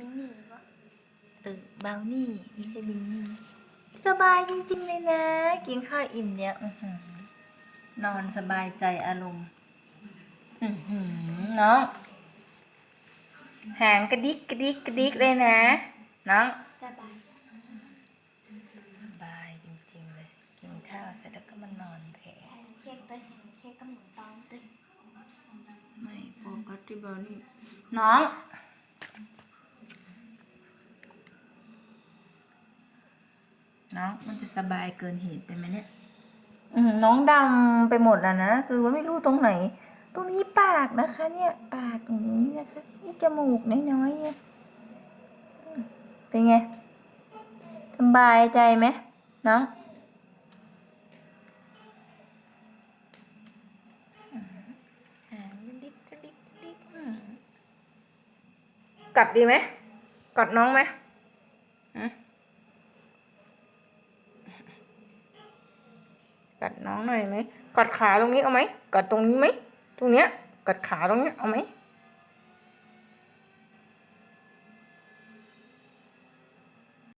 มินนี่วะเออบราวนี่ไม่ใช่บินนี่ สบายจริงๆเลยนะ กินข้าวอิ่มเนี่ยอื้อหือนอนสบายใจอารมณ์ อือหือน้อง หางกระดิกกระดิกกระดิกเลยนะน้อง สบายสบายจริงๆเลย กินข้าวเสร็จแล้วก็มานอนแผลเค้กตัวเค้กกับหมูตองตัวไม่โฟกัสที่บราวนี่น้อง น้องมันจะสบายเกินเหตุไปไหมเนี่ย อืมน้องดำไปหมดแล้วนะ คือว่าไม่รู้ตรงไหน ตรงนี้ปากนะคะ เนี่ย ปากตรงนี้นะคะ นี่จมูกน้อยๆเนี่ยอืมเป็นไงสบายใจไหมน้องอืมหางกระดิกกระดิกกระดิกอืมกัดดีไหมกัดน้องไหมอืม กัดน้องหน่อยไหมกัดขาตรงนี้เอาไหมกัดตรงนี้ไหมตรงเนี้ยกัดขาตรงเนี้ยเอาไหม